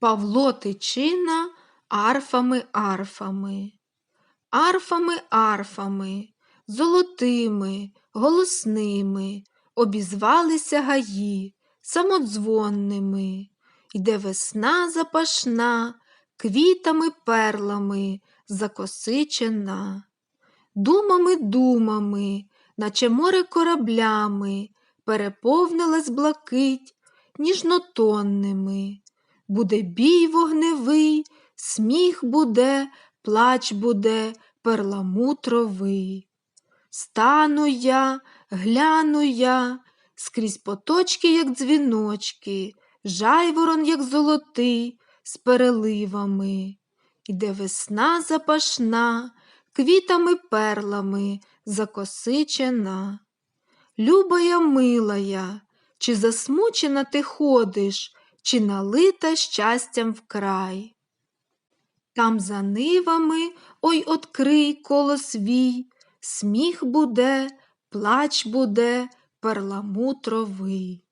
Павло Тичина арфами арфами. Арфами арфами, золотими, голосними, обізвалися гаї самодзвонними. Йде весна запашна, квітами перлами закосичена. Думами, думами, наче море кораблями, переповнилась блакить ніжнотонними. Буде бій вогневий, сміх буде, плач буде перламутровий. Стану я, гляну я, скрізь поточки, як дзвіночки, жайворон, як золотий, з переливами. Іде весна запашна, квітами перлами закосичена. Любая милая, чи засмучена ти ходиш, чи налита щастям вкрай. Там за нивами, ой, открий коло свій, сміх буде, плач буде перламутровий.